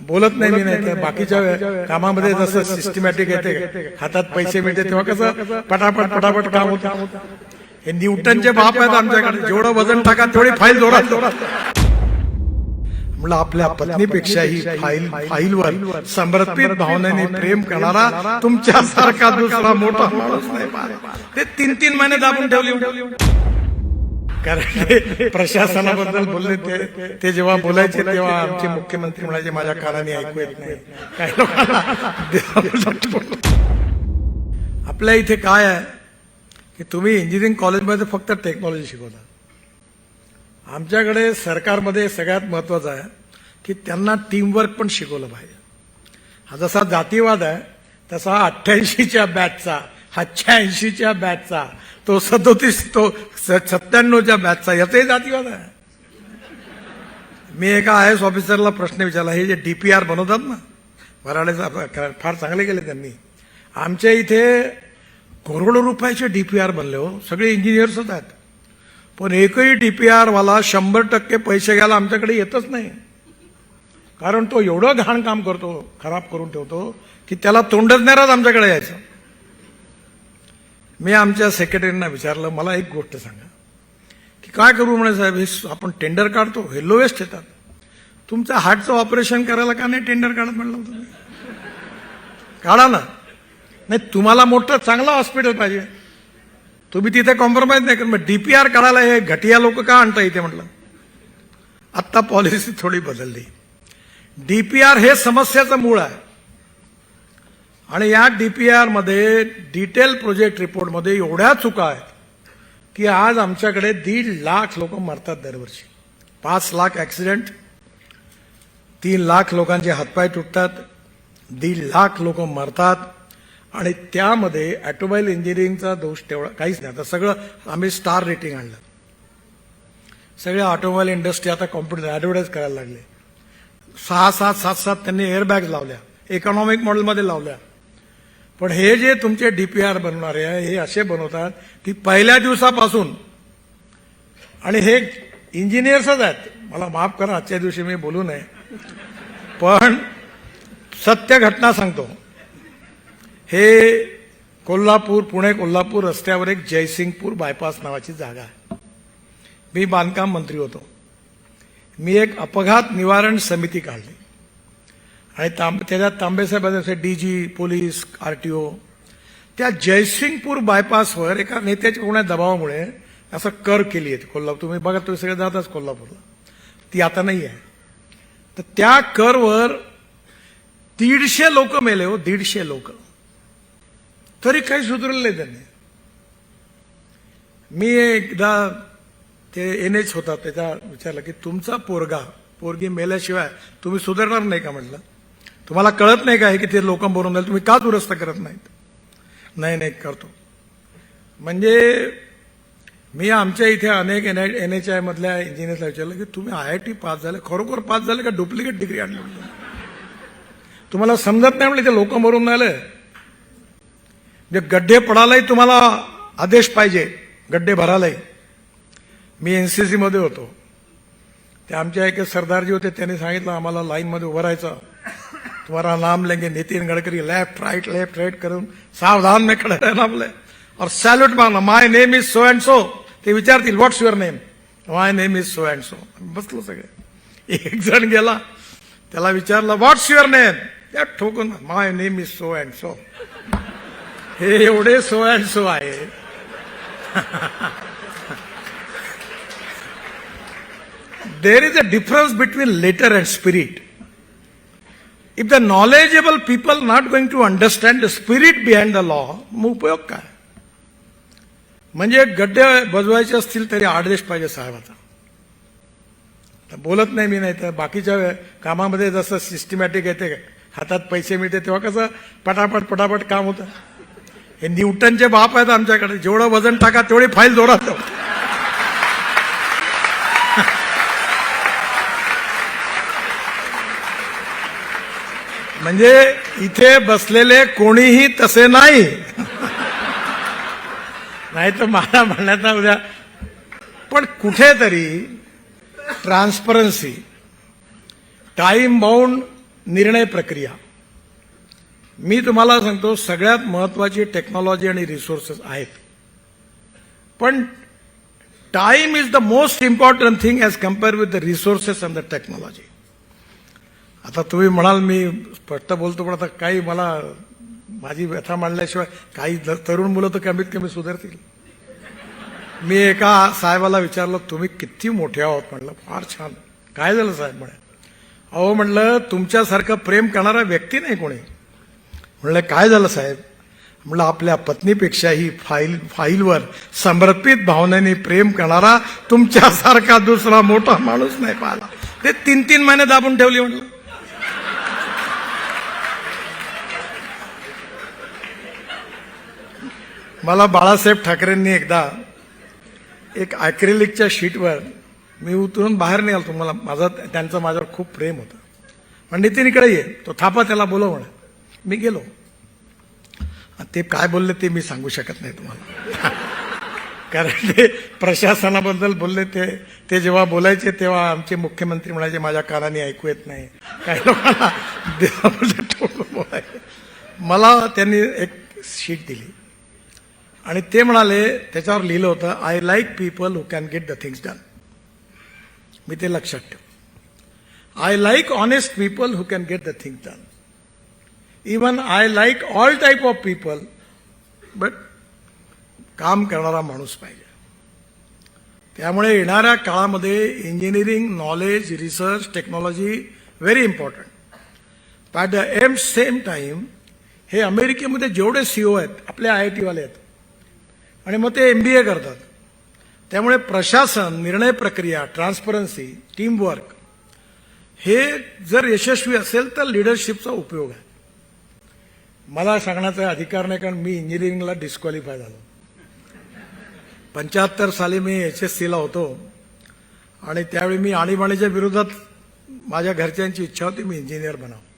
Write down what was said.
बोलत नाही मी नाही तर बाकीच्या कामामध्ये जसं सिस्टमॅटिक येते हातात पैसे मिळते तेव्हा कसं पटापट पटापट काम होतं. हे न्यूटनचे बाप आहेत आमच्याकडे. जेवढं वजन टाका तेवढी फाईल जोरात जोरात म्हणलं आपल्या पत्नीपेक्षाही फाईल फाईलवर समर्पित भावनेने प्रेम करणारा तुमच्यासारखा दुसरा मोठा माणूस नाही. ते तीन तीन महिने दाबून ठेवले. कारण प्रशासनाबद्दल बोलले ते. ते. जेव्हा बोलायचे तेव्हा आमचे मुख्यमंत्री म्हणायचे माझ्या कानाने ऐकू येत नाही. लोकांना आपल्या इथे काय आहे? की तुम्ही इंजिनिअरिंग कॉलेजमध्ये फक्त टेक्नॉलॉजी शिकवता. आमच्याकडे सरकारमध्ये सगळ्यात महत्वाचं आहे की त्यांना टीमवर्क पण शिकवलं पाहिजे. हा जसा जातीवाद आहे तसा अठ्ठ्याऐंशीच्या बॅचचा हा शहाऐंशीच्या बॅचचा तो सदोतीस तो सत्त्याण्णवच्या बॅचचा याचाही जातीवाद आहे. मी एका आय एस ऑफिसरला प्रश्न विचारला हे जे डी पी आर बनवतात ना वराडेचा फार चांगले केले त्यांनी. आमच्या इथे करोडो रुपयाचे आर बनले हो. सगळे इंजिनियर्सच आहेत. पण एकही डी पी आरवाला शंभर टक्के पैसे घ्यायला आमच्याकडे येतच नाही. कारण तो एवढं घाण काम करतो खराब करून ठेवतो की त्याला तोंडच नाही राहत आमच्याकडे यायचं. मी आमच्या सेक्रेटरींना विचारलं मला एक गोष्ट सांगा. की काय करू म्हणे साहेब? हे आपण टेंडर काढतो हे लोएस्ट येतात. तुमचं हार्टचं ऑपरेशन करायला का नाही टेंडर काढत म्हणलं तुम्ही काढा ना. नाही तुम्हाला मोठं चांगलं हॉस्पिटल पाहिजे. तुम्ही तिथे कॉम्प्रोमाइज नाही करत डीपीआर काढायला हे घटिया लोक का आणता इथे म्हटलं आत्ता पॉलिसी थोडी बदलली. डीपीआर हे समस्याचं मूळ आहे. आणि या डी पी आरमध्ये डिटेल प्रोजेक्ट रिपोर्टमध्ये एवढ्या चुका आहेत की आज आमच्याकडे दीड लाख लोक मरतात दरवर्षी. पाच लाख ॲक्सिडेंट तीन लाख लोकांचे हातपाय तुटतात दीड लाख लोक मरतात आणि त्यामध्ये ॲटोमोबाईल इंजिनिअरिंगचा दोष तेवढा काहीच नाही. आता सगळं आम्ही स्टार रेटिंग आणलं. सगळे ऑटोमोबाईल इंडस्ट्री आता कॉम्प्युटर ॲडव्हर्टाईज करायला लागले. सहा सात सात सात त्यांनी एअरबॅग लावल्या. इकॉनॉमिक मॉडेलमध्ये लावल्या. पण हे जे तुमचे डीपीआर बनवणारे आहे हे असे बनवतात की पहिल्या दिवसापासून. आणि हे इंजिनियर्सच आहेत. मला माफ करा आजच्या दिवशी मी बोलू नये. पण सत्य घटना सांगतो. हे कोल्हापूर पुणे कोल्हापूर रस्त्यावर एक जयसिंगपूर बायपास नावाची जागा आहे. मी बांधकाम मंत्री होतो. मी एक अपघात निवारण समिती काढली. आणि तांब त्याच्यात तांबेसाहेब असे D G police R T O. त्या जयसिंगपूर बायपासवर एका नेत्याच्या कोणा दबावामुळे असं कर केली आहे कोल्हापूर. तुम्ही बघा तुम्ही सगळे जाताच कोल्हापूरला. ती आता नाही आहे तर त्या करवर दीडशे लोक मेले हो दीडशे लोक. तरी काही सुधरले त्यांनी. मी एकदा ते एन एच होता त्याचा विचारलं की तुमचा पोरगा पोरगी मेल्याशिवाय तुम्ही सुधारणार नाही का म्हटलं? तुम्हाला कळत नाही का हे की ते लोक बोलून जाईल तुम्ही का दुरुस्त करत नाहीत? नाही नाही करतो. म्हणजे मी आमच्या इथे अनेक N I N H I मधल्या विचारलं की तुम्ही आय आय टी पास झाले खरोखर पास झाले का डुप्लिकेट डिग्री आणली? तुम्हाला समजत नाही म्हणजे ते लोक मरून राहिले. जे गड्डे पडायलाही तुम्हाला आदेश पाहिजे गड्डे भरायलाही. मी एन सी सीमध्ये होतो. ते आमच्या एक सरदारजी होते त्यांनी सांगितलं आम्हाला लाईनमध्ये उभं राहायचं. तुम्हारा नाम लेंगे Nitin Gadkari left right left right करून सावधान में खडे रहना बोले। और सॅल्यूट मागणं my name is so and so ते विचारतील what's your name my name is so and so बसलो सगळे। एक जण गेला त्याला विचारलं व्हॉट्स युअर नेम त्या ठोकून my name is so and so हे एवढे सो अँड सो आहे। There is a difference between letter and spirit if the knowledgeable people not going to understand the spirit behind the law मग उपयोग काय म्हणजे गड्डे बजवायचे असतील तरी आदेश पाहिजे साहेबाचा. तर बोलत नाही मी नाही तर बाकीच्या कामामध्ये जसं सिस्टमॅटिक येते हातात पैसे मिळते तेव्हा कसं पटापट पटापट काम होतं. हे न्यूटनचे बाप आहेत आमच्याकडे. जेवढं वजन टाका तेवढी फाईल जोरात म्हणजे इथे बसलेले कोणीही तसे नाही. नाही तर मला म्हणण्यात उद्या. पण कुठेतरी ट्रान्सपरन्सी टाईम बाउंड निर्णय प्रक्रिया. मी तुम्हाला सांगतो सगळ्यात महत्वाची टेक्नॉलॉजी आणि रिसोर्सेस आहेत. पण time is the most important thing as compare with the resources and the technology. आता तुम्ही म्हणाल मी स्पष्ट बोलतो पण आता काही मला माझी व्यथा मांडल्याशिवाय काही तरुण मुलं तर कमीत कमी सुधारतील. मी एका साहेबाला विचारलं तुम्ही किती मोठे आहोत? म्हणलं फार छान. काय झालं साहेब? म्हणे. अहो म्हणलं तुमच्यासारखं प्रेम करणारा व्यक्ती नाही कोणी. म्हणलं काय झालं साहेब? म्हणलं आपल्या पत्नीपेक्षाही फाईल फाईलवर समर्पित भावनेने प्रेम करणारा तुमच्यासारखा दुसरा मोठा माणूस नाही पाहिला. ते तीन तीन महिने दाबून ठेवली म्हटलं मला बाळासाहेब ठाकरेंनी एकदा एक ॲक्रेलिकच्या शीटवर मी उतरून बाहेर निघाल तुम्हाला. माझा त्यांचं माझ्यावर खूप प्रेम होतं. पण नितीन इकडे ये. तो थापा त्याला बोलव म्हण. मी गेलो. ते काय बोलले ते मी सांगू शकत नाही तुम्हाला. कारण ते प्रशासनाबद्दल बोलले ते ते जेव्हा बोलायचे तेव्हा आमचे मुख्यमंत्री म्हणायचे माझ्या कानाने ऐकू येत नाही. काही लोकांना बोलायचे मला त्यांनी एक शीट दिली. आणि ते म्हणाले त्याच्यावर लिहिलं होतं I like people who can get the things done मी ते लक्षात ठेव I like honest people who can get the thing done even I like all type of people but काम करणारा माणूस पाहिजे. त्यामुळे येणाऱ्या काळामध्ये engineering knowledge research technology very important at the um same time हे अमेरिकेमध्ये जेवढे सीओ आहेत आपले आय आय टीवाले आहेत आणि मग ते एम बी ए करतात. त्यामुळे प्रशासन निर्णय प्रक्रिया ट्रान्सपरन्सी टीमवर्क हे जर यशस्वी असेल तर लिडरशिपचा उपयोग आहे. मला सांगण्याचा अधिकार नाही कारण मी इंजिनिअरिंगला डिस्क्वालिफाय झालो. पंच्याहत्तर साली मी एच एस सीला होतो आणि त्यावेळी मी आणीबाणीच्या विरोधात माझ्या घरच्यांची इच्छा होती मी इंजिनियर बनावं.